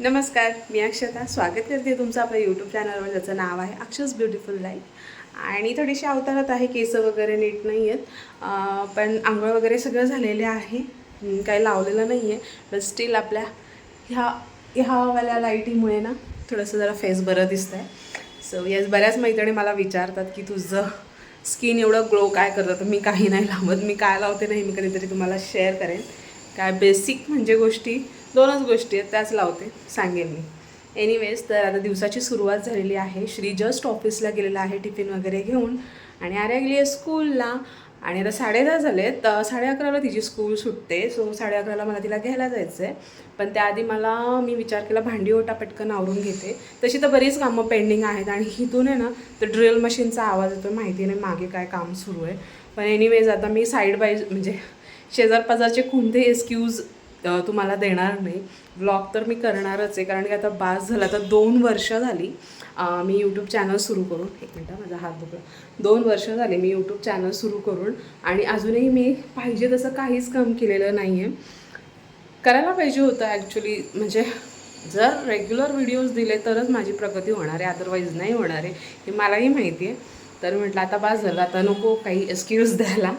नमस्कार मी अक्षता. स्वागत करते तुमचं आपल्या यूट्यूब चॅनलवर ज्याचं नाव आहे अक्षस ब्युटिफुल लाईफ आणि थोडीशी अवतारात आहे केस वगैरे नीट नाही आहेत पण आंघोळ वगैरे सगळं झालेले आहे. काही लावलेलं नाही आहे पण स्टील आपल्या ह्या ह्यावाल्या लाईटीमुळे ना थोडंसं जरा फेस बरं दिसतं आहे सो येस बऱ्याच मैत्रिणी मला विचारतात की तुझं स्किन एवढं ग्लो काय करतं? तर मी काही नाही लावत. मी काय लावते नाही मी कधीतरी तुम्हाला शेअर करेन. काय बेसिक म्हणजे गोष्टी दोनच गोष्टी आहेत त्याच लावते सांगेन मी. एनिवेज तर आता दिवसाची सुरुवात झालेली आहे. श्री जस्ट ऑफिसला गेलेला आहे टिफिन वगैरे घेऊन. आणि आर्या गेली आहे स्कूलला आणि आता साडे दहा झाले तर साडे अकराला तिची स्कूल सुटते. सो साडे अकराला मला तिला घ्यायला जायचं आहे पण त्याआधी मला मी विचार केला भांडी ओटा पटकन आवरून घेते. तशी तर बरीच कामं पेंडिंग आहेत. आणि इथून आहे ना तर ड्रिल मशीनचा आवाज येतो माहिती नाही मागे काय काम सुरू आहे. पण एनिवेज आता मी साईड बाय म्हणजे शेजार पाजारचे कोणते एक्सक्यूज तुम्हाला देणार नाही. व्लॉग तर मी करणारच आहे कारण की आता बास झाला तर दोन वर्ष झाली मी यूट्यूब चॅनल सुरू करून एक मिनटं माझा हात दुखला. दोन वर्ष झाले मी यूट्यूब चॅनल सुरू करून आणि अजूनही मी पाहिजे तसं काहीच काम केलेलं नाही आहे करायला पाहिजे होतं ॲक्च्युली म्हणजे जर रेग्युलर व्हिडिओज दिले तरच माझी प्रगती होणार आहे अदरवाईज नाही होणार आहे हे मलाही माहिती आहे. तर म्हटलं आता बास झालं आता नको काही एक्सक्यूज द्यायला.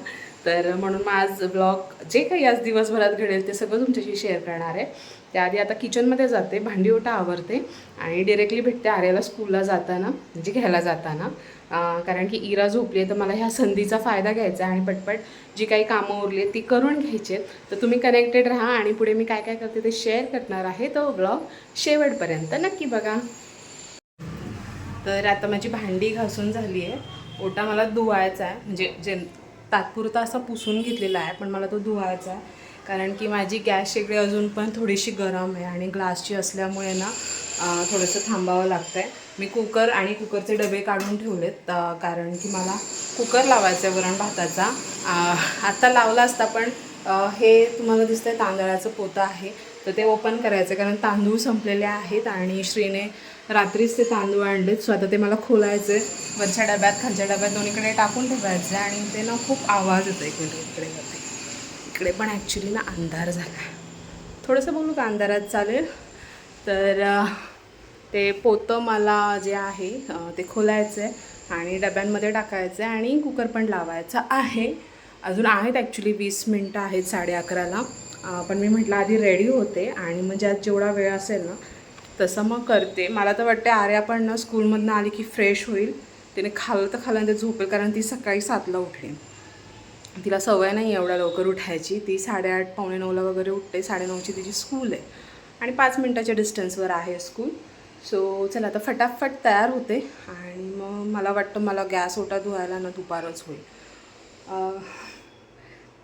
तर म्हणून मग आज ब्लॉग जे काही आज दिवसभरात घडेल ते सगळं तुमच्याशी शेअर करणार आहे. त्याआधी आता किचनमध्ये जाते भांडी ओटा आवरते आणि डिरेक्टली भेटते आर्याला स्कूलला जाताना म्हणजे घ्यायला जाताना. कारण की इरा झोपली आहे तर मला ह्या संधीचा फायदा घ्यायचा आहे आणि पटपट जी काही कामं उरली आहेत ती करून घ्यायची आहेत. तर तुम्ही कनेक्टेड राहा आणि पुढे मी काय काय करते ते शेअर करणार आहे तो ब्लॉग शेवटपर्यंत. नक्की बघा. तर आता माझी भांडी घासून झाली आहे. ओटा मला धुवायचा आहे म्हणजे जे तात्पुरता असा पुसून घेतलेला आहे पण मला तो धुवायचा आहे. कारण की माझी गॅस शेगडी अजून पण थोडीशी गरम आहे आणि ग्लासची असल्यामुळे ना थोडंसं थांबावं लागतं आहे मी कुकर आणि कुकरचे डबे काढून ठेवलेत कारण की मला कुकर लावायचा आहे वरण भाताचा. आत्ता लावला असता पण हे तुम्हाला दिसतं आहे तांदळाचं पोतं आहे तर ते ओपन करायचं कारण तांदूळ संपलेले आहेत आणि श्रीने रात्रीच ते तांदूळ आणलेत सो आता ते मला खोलायचे वरच्या डब्यात खालच्या डब्यात दोन्हीकडे टाकून ठेवायचं आणि ते ना खूप आवाज येतो एक इकडे जाते इकडे पण ॲक्च्युली ना अंधार झाला. आहे थोडंसं बोलू का? अंधारात चालेल. तर ते पोतं मला जे आहे ते खोलायचं आहे आणि डब्यांमध्ये टाकायचं आहे आणि कुकर पण लावायचा आहे. अजून आहेत ॲक्च्युली वीस मिनटं आहेत साडे अकराला. पण मी म्हटलं आधी रेडी होते आणि म्हणजे ज्यात जेवढा वेळ असेल ना तसं मग करते. मला तर वाटते आर्या पण ना स्कूलमधनं आली की फ्रेश होईल. तिने खाल्लं तर खाल्लं ते झोपेल कारण ती सकाळी सातला उठली तिला सवय नाही एवढ्या लवकर उठायची. ती साडेआठ पावणे नऊला वगैरे उठते. साडेनऊची तिची स्कूल आहे. आणि पाच मिनटाच्या डिस्टन्सवर आहे स्कूल सो चला आता फटाफट तयार होते. आणि मग मला वाटतं मला गॅस ओटा धुवायला ना दुपारच होईल.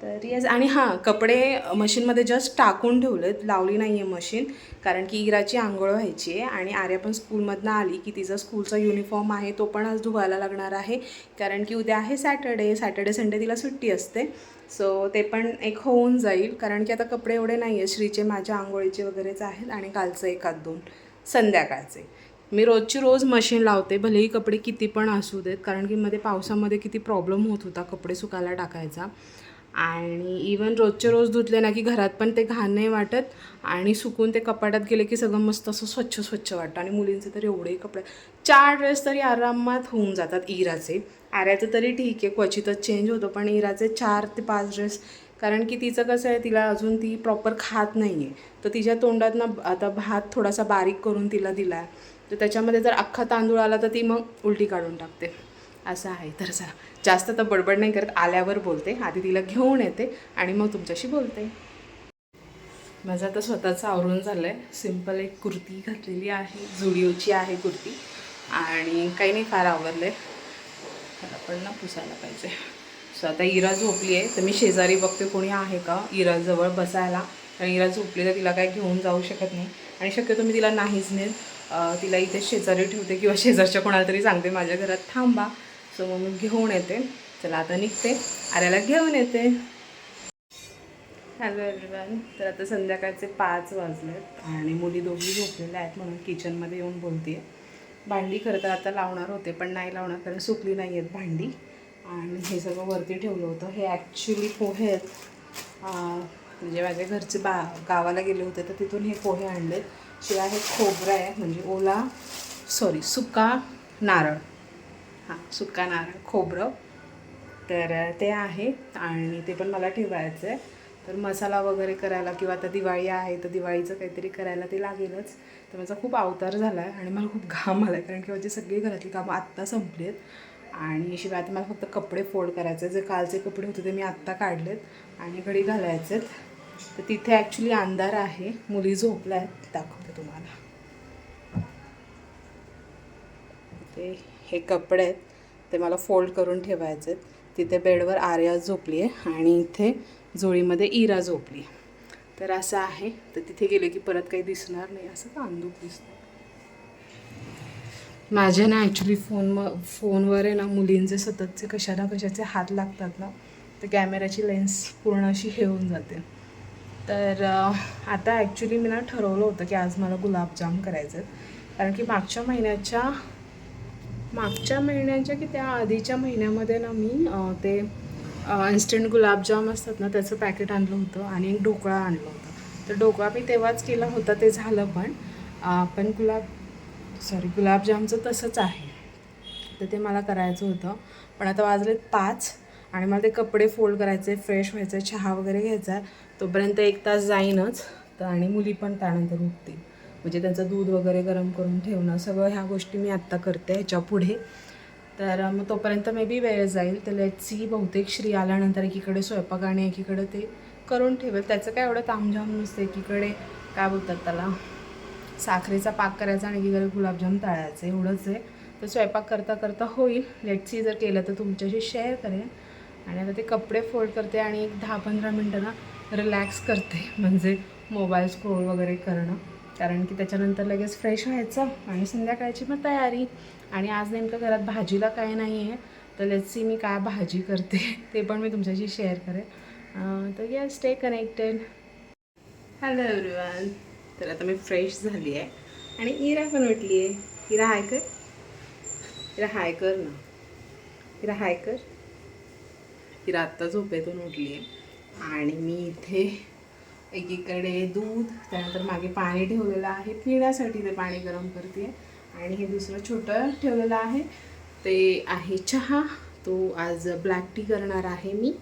तर येस आणि हां कपडे मशीनमध्ये जस्ट टाकून ठेवलेत. लावली नाही आहे मशीन. कारण की इराची आंघोळ व्हायची आहे आणि आर्या पण स्कूलमधनं आली की तिचा स्कूलचा युनिफॉर्म आहे तो पण आज धुवायला लागणार आहे. कारण की उद्या आहे सॅटर्डे सॅटर्डे संडे तिला सुट्टी असते. सो ते पण एक होऊन जाईल. कारण की आता कपडे एवढे नाही आहे श्रीचे माझ्या आंघोळीचे वगैरेच आहेत आणि कालचं एखाद दोन. संध्याकाळचे. मी रोजची रोज मशीन लावते. भलेही कपडे किती पण असू देत. कारण की मध्ये पावसामध्ये किती प्रॉब्लेम होत होता कपडे सुकायला टाकायचा. आणि इवन रोजचे रोज धुतले ना की घरात पण ते घाण नाही वाटत आणि सुकून ते कपाटात गेले की सगळं मस्त असं स्वच्छ स्वच्छ वाटतं. आणि मुलींचे तर एवढे कपडे. चार ड्रेस तरी आरामात होऊन जातात इराचे. आऱ्याचं तरी ठीक आहे क्वचितच चेंज होतो पण इराचे चार ते पाच ड्रेस कारण की तिचं कसं आहे तिला अजून ती प्रॉपर खात नाही आहे तर तिच्या तोंडात ना आता भात थोडासा बारीक करून तिला दिला आहे तर त्याच्यामध्ये जर अख्खा तांदूळ आला तर ती मग उलटी काढून टाकते. असं आहे. तर चला जास्त तर बडबड नाही करत आल्यावर बोलते. आधी तिला घेऊन येते आणि मग तुमच्याशी बोलते. माझं आता स्वतःचं आवरून झालं आहे सिंपल एक कुर्ती घातलेली आहे. झुडिओची आहे कुर्ती. आणि काही नाही फार आवरलं आहे पण ना पुसायला पाहिजे. सो आता इरा झोपली आहे तर मी शेजारी बघते कोणी आहे का इराजवळ बसायला. कारण इरा झोपली तर तिला काय घेऊन जाऊ शकत नाही. आणि शक्यतो मी तिला नाहीच नेत. तिला इथे शेजारी ठेवते किंवा शेजारच्या कोणाला तरी सांगते माझ्या घरात थांबा. सो मग मी घेऊन येते. चला आता निघते. आर्याला घेऊन येते. हॅलो एव्हरीवन तर आता संध्याकाळचे पाच वाजलेत आणि मुली दोघी झोपलेल्या आहेत म्हणून किचनमध्ये येऊन बोलते भांडी खरं तर आता लावणार होते पण नाही लावणार कारण सुकली नाही आहेत भांडी. आणि हे सगळं वरती ठेवलं होतं. हे ॲक्च्युली पोहे आहेत. म्हणजे माझ्या घरचे बा गावाला गेले होते तर तिथून हे पोहे आणले शिवाय हे खोबरं आहे म्हणजे ओला सॉरी सुका नारळ. हां सुका नारळ खोबरं. तर ते आहे आणि ते पण मला ठेवायचं आहे तर मसाला वगैरे करायला किंवा आता दिवाळी आहे तर दिवाळीचं काहीतरी करायला ते लागेलच. तर माझा खूप अवतार झाला आहे आणि मला खूप घाम आला आहे कारण की माझी सगळी घरातली कामं आत्ता संपली आहेत आणि शिवाय आता मला फक्त कपडे फोल्ड करायचे जे कालचे कपडे होते ते मी आत्ता काढलेत आणि घडी घालायचे तर तिथे ॲक्च्युली अंधार आहे. मुली झोपल्या आहेत. दाखवते तुम्हाला. ते हे कपडे आहेत ते मला फोल्ड करून ठेवायचे आहेत. तिथे बेडवर आर्या झोपली आहे आणि इथे जोळीमध्ये इरा झोपली आहे. तर असं आहे. तर तिथे गेले की परत काही दिसणार नाही. असं का दिसतो दिसतं माझ्या ना ॲक्च्युली फोन म फोनवर आहे ना मुलींचे सततचे कशा ना कशाचे हात लागतात ना तर कॅमेऱ्याची लेन्स पूर्ण अशी हे होऊन जाते. तर आता ॲक्च्युली मी ना ठरवलं होतं की आज मला गुलाबजाम करायचे आहेत कारण की मागच्या महिन्याच्या मागच्या महिन्याच्या की त्या आधीच्या महिन्यामध्ये ना मी ते इन्स्टंट गुलाबजाम असतात ना त्याचं पॅकेट आणलं होतं आणि एक ढोकळा आणलं होतं. तर ढोकळा मी तेव्हाच केला होता ते झालं पण पण गुलाब सॉरी गुलाबजामचं तसंच आहे. तर ते मला करायचं होतं. पण आता वाजलेत पाच आणि मला ते कपडे फोल्ड करायचे फ्रेश व्हायचे चहा वगैरे घ्यायचा आहे. तोपर्यंत एक तास जाईनच. तर आणि मुली पण त्यानंतर उठतील. म्हणजे त्यांचं दूध वगैरे गरम करून ठेवणं सगळं ह्या गोष्टी मी आत्ता करते ह्याच्या पुढे. तर मग तोपर्यंत मे बी वेळ जाईल. तर लेट सी बहुतेक श्री आल्यानंतर एकीकडे स्वयंपाक आणि एकीकडे ते करून ठेवेल. त्याचं काय एवढं तामझाम नसतं एकीकडे काय बोलतात त्याला? साखरेचा पाक करायचा आणि एकीकडे गुलाबजाम तळायचं एवढंच आहे. तर स्वयंपाक करता करता होईल. लेट सी जर केलं तर तुमच्याशी शेअर करेन. आणि आता ते कपडे फोल्ड करते आणि एक दहा पंधरा मिनटं ना रिलॅक्स करते. म्हणजे मोबाईल स्क्रोल वगैरे करणं. कारण की त्याच्यानंतर लगेच फ्रेश व्हायचं आणि संध्याकाळची मग तयारी. आणि आज नेमकं घरात भाजीला काय नाही आहे तर लेट्सी मी काय भाजी करते ते पण मी तुमच्याशी शेअर करेन. तर या स्टे कनेक्टेड हॅलो एव्हरीवन तर आता मी फ्रेश झाली आहे आणि इरा पण उठली आहे इरा हाय कर. इरा हाय कर ना. इरा हाय कर. इरा आत्ता झोपेतून उठली आहे आणि मी इथे एकीकडे दूध त्यानंतर मागे पाणी ठेवलेलं आहे. पिण्यासाठी ते पाणी गरम करते आणि हे दुसरं छोटं ठेवलेलं आहे. ते आहे चहा. तो आज ब्लॅक टी करणार आहे मी.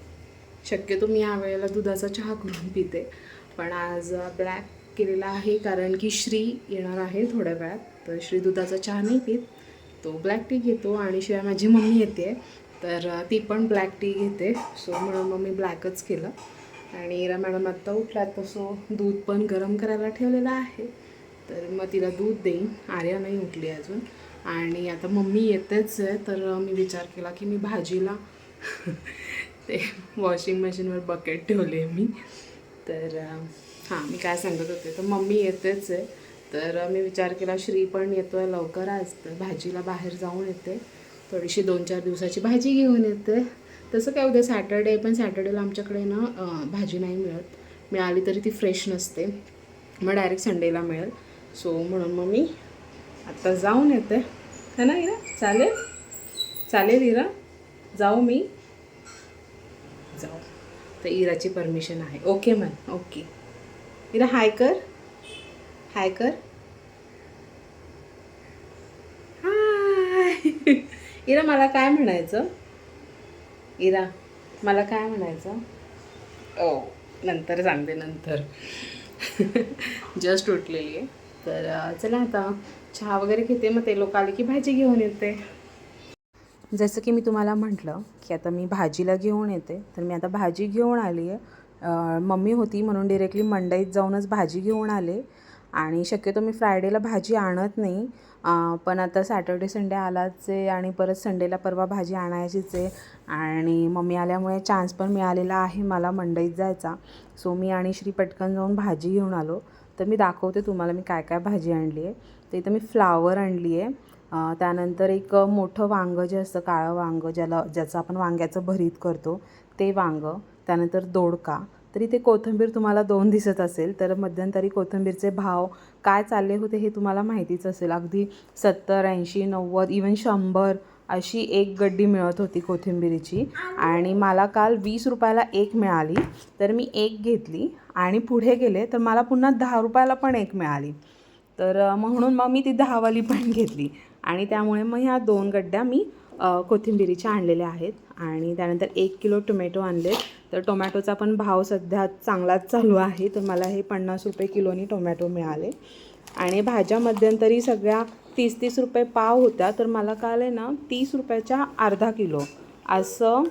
शक्यतो मी यावेळेला दुधाचा चहा करून पिते. पण आज ब्लॅक केलेला आहे कारण की श्री येणार आहे थोड्या वेळात. तर श्री दुधाचा चहा नाही पित. तो ब्लॅक टी घेतो आणि शिवाय माझी मम्मी येते. तर ती पण ब्लॅक टी घेते. सो म्हणून मग मी ब्लॅकच केलं. आणि इरा मॅडम आत्ता उठला तर सो दूध पण गरम करायला ठेवलेलं आहे. तर मग तिला दूध देईन. आर्या नाही उठली अजून. आणि आता मम्मी येतेच आहे तर मी विचार केला की मी भाजीला ते वॉशिंग मशीनवर बकेट ठेवले मी. तर हां मी काय सांगत होते तर मम्मी येतेच आहे. तर मी विचार केला श्री पण येतो आहे लवकर आज तर भाजीला बाहेर जाऊन येते. थोडीशी दोन चार दिवसाची भाजी घेऊन येते. तसं काय उद्या सॅटर्डे पण सॅटर्डेला आमच्याकडे ना भाजी नाही मिळत. मिळाली तरी ती फ्रेश नसते. मग डायरेक्ट संडेला मिळेल. सो म्हणून मग मी आत्ता जाऊन येते. है ना इरा चालेल? चालेल इरा जाऊ मी. जाऊ. तर इराची परमिशन आहे. Okay ma'am. Okay. Ira hi कर. हाय कर. हाय. इरा मला काय म्हणायचं? इरा मला काय म्हणायचं? ओ नंतर सांगते नंतर. जस्ट उठलेली आहे. तर चला आता चहा वगैरे घेते मग ते लोक आले की भाजी घेऊन येते. जसं की मी तुम्हाला म्हटलं की आता मी भाजीला घेऊन येते. तर मी आता भाजी घेऊन आली आहे मम्मी होती म्हणून डिरेक्टली मंडईत जाऊनच भाजी घेऊन आले. आणि शक्यतो मी फ्रायडेला भाजी आणत नाही. पण आता सॅटर्डे संडे आलाच आहे आणि परत संडेला परवा भाजी आणायचीच आहे. आणि मम्मी आल्यामुळे चान्स पण मिळालेला आहे मला मंडईत जायचा. सो मी आणि श्री पटकन जाऊन भाजी घेऊन आलो. तर मी दाखवते तुम्हाला मी काय काय भाजी आणली आहे. तर इथं मी फ्लावर आणली आहे. त्यानंतर एक मोठं वांगं जे असतं काळं वांगं ज्याला ज्याचं आपण वांग्याचं भरीत करतो ते वांगं. त्यानंतर दोडका. तरी ते कोथिंबीर तुम्हाला दोन दिसत असेल तर मध्यंतरी कोथिंबीरचे भाव काय चालले होते हे तुम्हाला माहितीच असेल. अगदी सत्तर ऐंशी नव्वद इवन शंभर अशी एक गड्डी मिळत होती कोथिंबिरीची. आणि मला काल वीस रुपयाला एक मिळाली तर मी एक घेतली. आणि पुढे गेले तर मला पुन्हा दहा रुपयाला पण एक मिळाली. तर म्हणून मग मी ती दहावाली पण घेतली. आणि त्यामुळे मग ह्या दोन गड्ड्या मी कोथिंबिरीच्या आणलेल्या आहेत आणि त्यानंतर एक किलो टोमॅटो आणले तर टोमॅटोचा पण भाव सध्या चांगलाच चालू आहे. तर मला हे पन्नास रुपये किलोनी टोमॅटो मिळाले. आणि भाज्या मध्यंतरी सगळ्या तीस तीस रुपये पाव होत्या. तर मला काय आहे ना तीस रुपयाच्या अर्धा किलो. असं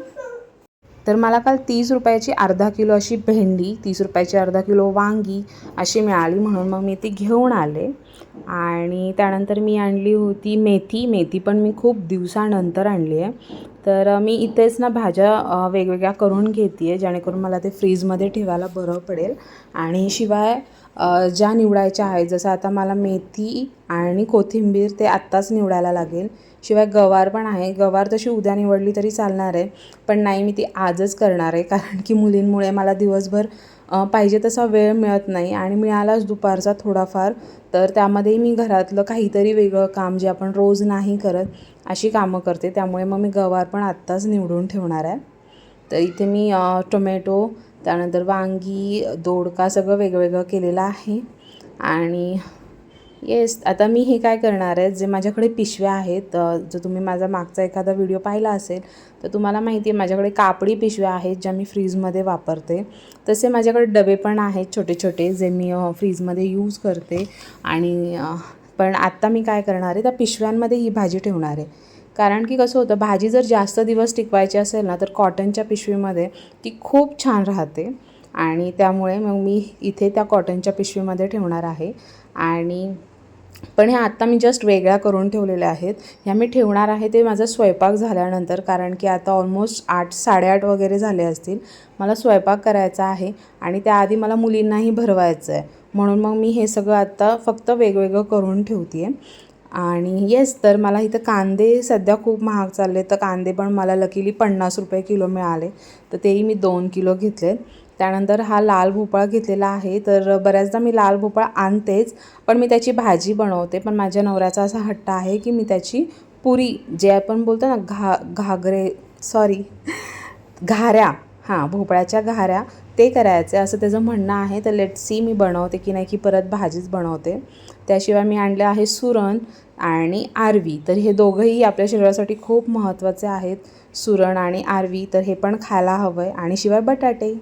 तर मला काल तीस रुपयाची अर्धा किलो अशी भेंडी तीस रुपयाची अर्धा किलो वांगी अशी मिळाली म्हणून मग मी ती घेऊन आले. आणि त्यानंतर मी आणली होती मेथी मेथी पण मी खूप दिवसानंतर आणली आहे. तर मी इथेच ना भाज्या वेगवेगळ्या करून घेते आहे जेणेकरून मला ते फ्रीजमध्ये ठेवायला बरं पडेल. आणि शिवाय ज्या निवडायच्या आहेत जसं आता मला मेथी आणि कोथिंबीर ते आत्ताच निवडायला लागेल. शिवाय गवार पण आहे. गवार तशी उद्या निवडली तरी चालणार आहे. पण नाही मी ती आजच करणार आहे. कारण की मुलींमुळे मला दिवसभर पाहिजे तसा वेळ मिळत नाही आणि मिळालाच दुपारचा थोडाफार. तर त्यामध्येही मी घरातलं काहीतरी वेगळं काम जे आपण रोज नाही करत अशी कामं करते. त्यामुळे मग मी गवार पण आत्ताच निवडून ठेवणार आहे. तर इथे मी टोमॅटो त्यानंतर वांगी दोडका सगळं वेगवेगळं केलेलं आहे. आणि येस आता मी हे काय करणार आहे जे माझ्याकडे पिशव्या आहेत जर तुम्ही माझा मागचा एखादा व्हिडिओ पाहिला असेल तर तुम्हाला माहिती आहे माझ्याकडे कापडी पिशव्या आहेत ज्या मी फ्रीजमध्ये वापरते. तसे माझ्याकडे डबे पण आहेत छोटे छोटे जे मी फ्रीजमध्ये यूज करते. आणि पण आत्ता मी काय करणार आहे त्या पिशव्यांमध्ये ही भाजी ठेवणार आहे. कारण की कसं होतं भाजी जर जास्त दिवस टिकवायची असेल ना तर कॉटनच्या पिशवीमध्ये ती खूप छान राहते. आणि त्यामुळे मग मी इथे त्या कॉटनच्या पिशवीमध्ये ठेवणार आहे. आणि पण ह्या आत्ता मी जस्ट वेगळ्या करून ठेवलेल्या आहेत. ह्या मी ठेवणार आहे ते माझा स्वयंपाक झाल्यानंतर कारण की आता ऑलमोस्ट आठ साडेआठ वगैरे झाले असतील. मला स्वयंपाक करायचा आहे आणि त्याआधी मला मुलींनाही भरवायचं आहे म्हणून मग मी हे सगळं आत्ता फक्त वेगवेगळं करून ठेवते आहे आणि येस तर मला इथं कांदे सध्या खूप महाग चालले तर कांदे पण मला लकीली पन्नास रुपये किलो मिळाले. तर तेही मी दोन किलो घेतले त्यानंतर हा लाल भोपळा घेतलेला आहे. तर बऱ्याचदा मी लाल भोपळा आणतेच पण मी त्याची भाजी बनवते. पण माझ्या नवऱ्याचा असा हट्ट आहे की मी त्याची पुरी जे आपण बोलतो ना घा घागरे सॉरी घाऱ्या हां भोपळ्याच्या घाऱ्या ते करायचे. असं त्याचं म्हणणं आहे तर लेट सी मी बनवते की नाही की परत भाजीच बनवते. त्याशिवाय मी आणलं आहे सुरण आणि आरवी. तर हे दोघंही आपल्या शरीरासाठी खूप महत्त्वाचे आहेत. सुरण आणि आरवी तर हे पण खायला हवं आहे आणि शिवाय बटाटे.